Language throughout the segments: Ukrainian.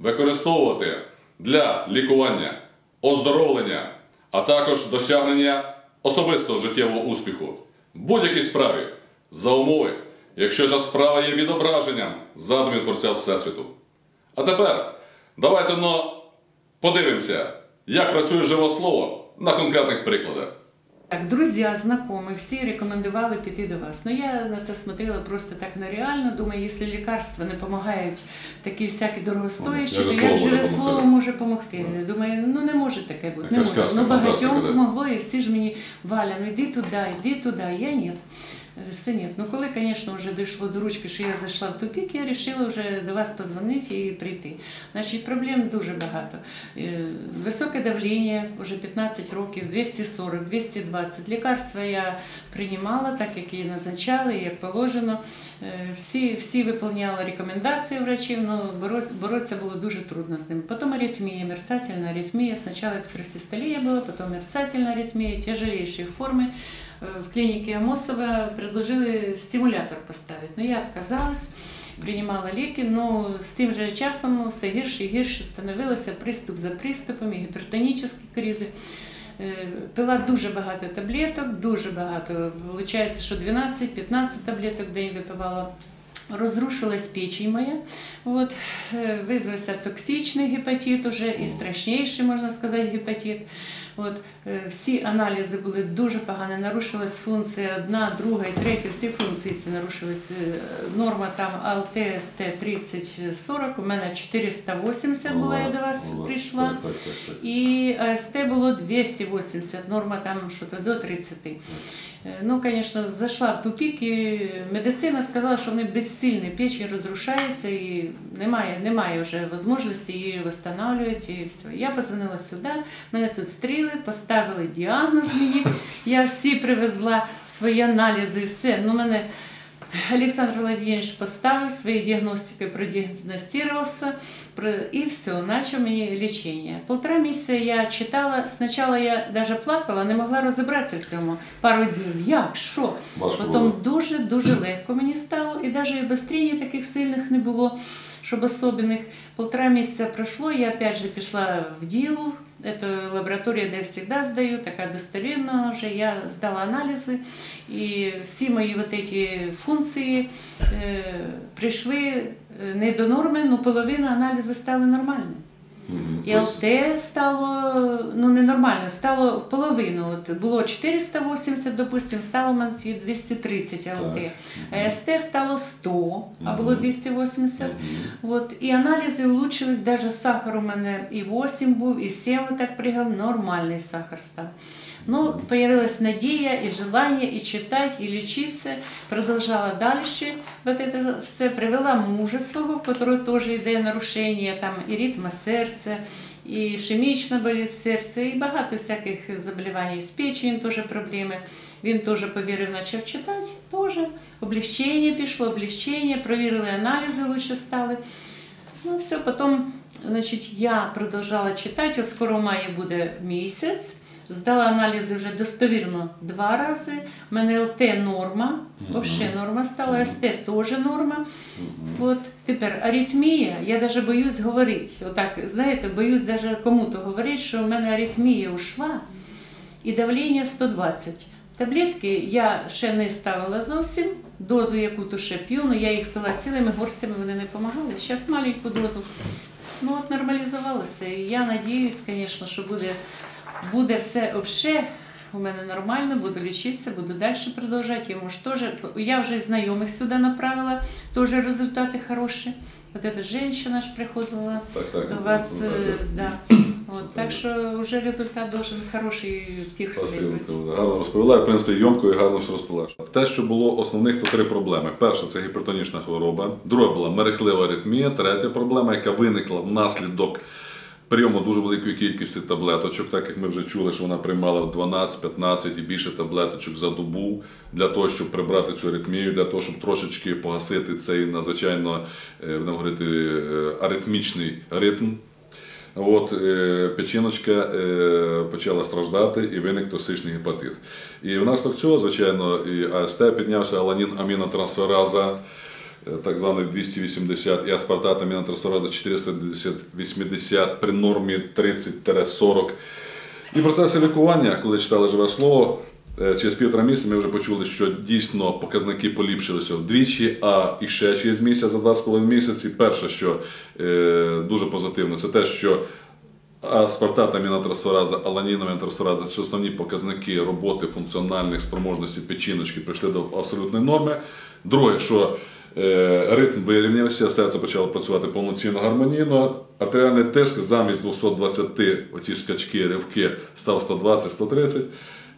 використовувати для лікування, оздоровлення, а також досягнення особистого життєвого успіху в будь-якій справі за умови, якщо ця справа є відображенням задумів Творця Всесвіту. А тепер давайте подивимося, як працює живе слово на конкретних прикладах. Так, друзі, знайомі, всі рекомендували піти до вас. Ну я на це смотрела просто так нереально. Думаю, якщо лікарства не допомагають такі всякі дорогостоящі, то як живе слово може допомогти. Думаю, ну не може таке бути. Не може. Ну багатьом помогло, і всі ж мені Валя, ну йди туди, йди туди. Я ні. Все. Ну коли, звісно, вже дійшло до ручки, що я зайшла в тупік, я вирішила вже до вас позвонити і прийти. Значить, проблем дуже багато. Е, Високе давлення, вже 15 років, 240, 220. Лікарства я приймала, так як її назначали, як положено. Е, Всі, всі виконували рекомендації врачів, але боротися було дуже трудно з ними. Потім аритмія, мерцательна аритмія. Спочатку екстрасистолія була, потім мерцательна аритмія, тяжелейшие форми. Э, В клинике Амосова предложили стимулятор поставить, но я отказалась, принимала ліки, но з тим же часом все гірше і гірше становилося приступ за приступом, і гіпертонічні кризи. Е, Пила дуже багато таблеток, дуже багато. Виходить, що 12-15 таблеток день випивала. Розрушилась печень моя, от, е, визвався токсичний гепатит, уже і страшніший, можна сказати, гепатит. От, е, всі аналізи були дуже погані, нарушилась функція одна, друга і третя, всі функції ці нарушились. Е, Норма там АЛТ-СТ 30-40, у мене 480 була, я до вас прийшла. І АСТ було 280, норма там щось до 30. Е, Ну, звісно, зайшла в тупік, і медицина сказала, що вони безсильні, печень розрушається і немає, немає вже можливості її встановлювати. І все. Я позвонила сюди, мене тут стріли, поставили діагноз мені. Я всі привезла свої аналізи, все. Ну, мене Олександр Владимирович поставив своей діагностикой, продиагностировался, про- и все, начал мне лечение. Полтора месяца я читала, сначала я даже плакала, не могла розібратися в цьому. Пару днів, як, що? потом Потім дуже-дуже легко мені стало, і навіть і обострень таких сильних не було, щоб особенных. Полтора місяця пройшло, я опять же пішла в Дилу, это лабораторія, де я завжди здаю, така достовірна вже. Я здала аналізи, і всі мої вот эти функції э, прийшли е, не до норми, але половина аналізу стали нормальні. Мгм. І Тобто, ЛТ стало ну ненормально, стало в половину. От було 480, допустим, стало Манфі 230 ЛТ. А СТ стало 100, а було 280. Угу. От, і аналізи улучшились, навіть сахар у мене і 8 був, і 7 так пригав, нормальний сахар став. Ну, появилась надія і желання і читати, і лічитися. Продовжала далі. Вот это все привела мужа свого, в которого теж йде нарушення, там і ритма серця, і ішемічна болість серця, і багато всяких заболівань з печень теж проблеми. Він теж повірив, почав читати, теж облегчення пішло, облегчення, провірили аналізи, лучше стали. Ну, все, потім, значить, я продовжала читати, от скоро в маї буде місяць. Здала аналізи вже достовірно два рази. У мене ЛТ норма, взагалі норма стала, СТ теж норма. От тепер аритмія, я навіть боюсь говорити. Отак, знаєте, боюсь навіть кому-то говорити, що в мене аритмія ушла і давлення 120. Таблетки я ще не ставила зовсім. Дозу яку то ще п'ю, але я їх пила цілими горстями, вони не допомагали. Зараз маленьку дозу. Ну от нормалізувалося. І я надіюсь, звісно, що буде, буде все обше. У мене нормально, буду лічитися, буду далі продовжувати. Йому ж теж, я вже знайомих сюди направила, теж результати хороші. От эта женщина ж приходила Так, так, до вас, так, е, да. От, так що вже результат должен хороший в тих ти гарно розповіла, в принципі, йомко і гарно все розповіла. Те, що було основних, то три проблеми. Перша це гіпертонічна хвороба, друга була мерехлива аритмія, третя проблема, яка виникла внаслідок прийому дуже великої кількості таблеточок, так як ми вже чули, що вона приймала 12-15 і більше таблеточок за добу для того, щоб прибрати цю аритмію, для того, щоб трошечки погасити цей надзвичайно е, будемо говорити, е, аритмічний ритм. От, е, печіночка почала страждати і виник токсичний гепатит. І внаслідок цього, звичайно, і АСТ піднявся аланін амінотрансфераза, так званий 280, і аспартат амінотрансфераза 480 при нормі 30-40. І процеси лікування, коли читали живе слово, е, через півтора місяця ми вже почули, що дійсно показники поліпшилися вдвічі, а і ще через місяць за два з половиною місяці. Перше, що е, дуже позитивно, це те, що аспартат амінотрансфераза, аланін амінотрансфераза – це основні показники роботи функціональних спроможностей печіночки прийшли до абсолютної норми. Друге, що е, ритм вирівнявся, серце почало працювати повноцінно гармонійно. Артеріальний тиск замість 220 оці скачки, ривки став 120-130.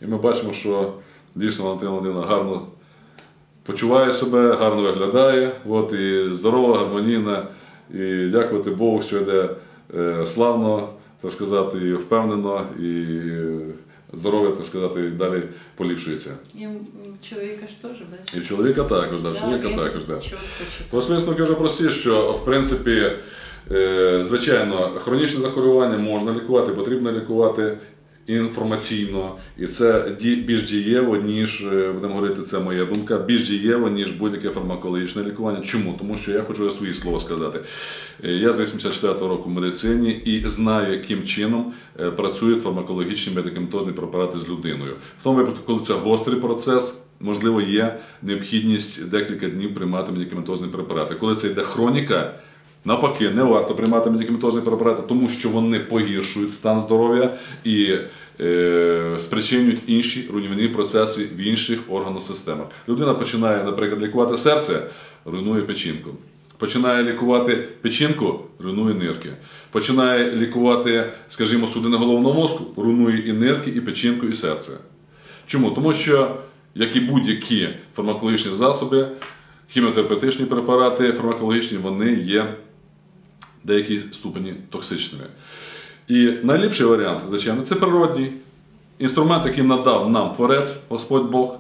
І ми бачимо, що дійсно Валентина Володимирівна гарно почуває себе, гарно виглядає. От, і здорова, гармонійна. І дякувати Богу, що йде е, славно, так сказати, і впевнено, і е, здоров'я, так сказати, далі поліпшується. І в чоловіка ж теж, да? І в чоловіка також, да, в чоловіка він також. Да. чітко читає. Про висновки вже прості, що в принципі, е, звичайно, хронічне захворювання можна лікувати, потрібно лікувати інформаційно, і це більш дієво, ніж е, будемо говорити, це моя думка, більш дієво, ніж будь-яке фармакологічне лікування. Чому? Тому що я хочу свої слова сказати. Е, Я з 84-го року в медицині і знаю, яким чином е, працюють фармакологічні медикаментозні препарати з людиною. В тому випадку, коли це гострий процес. Можливо, є необхідність декілька днів приймати медикаментозні препарати. Коли це йде хроніка, навпаки, не варто приймати медикаментозні препарати, тому що вони погіршують стан здоров'я і е, спричинюють інші руйнівні процеси в інших органосистемах. Людина починає, наприклад, лікувати серце, руйнує печінку. Починає лікувати печінку, руйнує нирки. Починає лікувати, скажімо, судини головного мозку, руйнує і нирки, і печінку, і серце. Чому? Тому що, як і будь-які фармакологічні засоби, хіміотерапевтичні препарати, фармакологічні, вони є деякій ступені токсичними. І найліпший варіант, звичайно, це природній інструмент, який надав нам Творець, Господь Бог,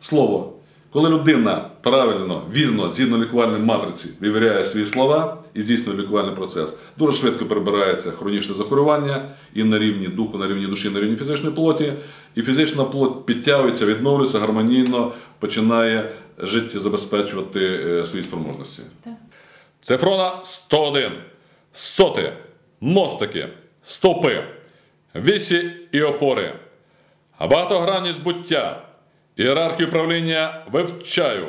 слово. Коли людина правильно, вірно, згідно лікувальної матриці, вивіряє свої слова і здійснює лікувальний процес, дуже швидко прибирається хронічне захворювання і на рівні духу, на рівні душі, на рівні фізичної плоті. І фізична плоть підтягується, відновлюється гармонійно, починає життєзабезпечувати е, свої спроможності. Цифрона 101. Соти, мостики, стовпи, вісі і опори. Багатогранність буття, ієрархію правління вивчаю.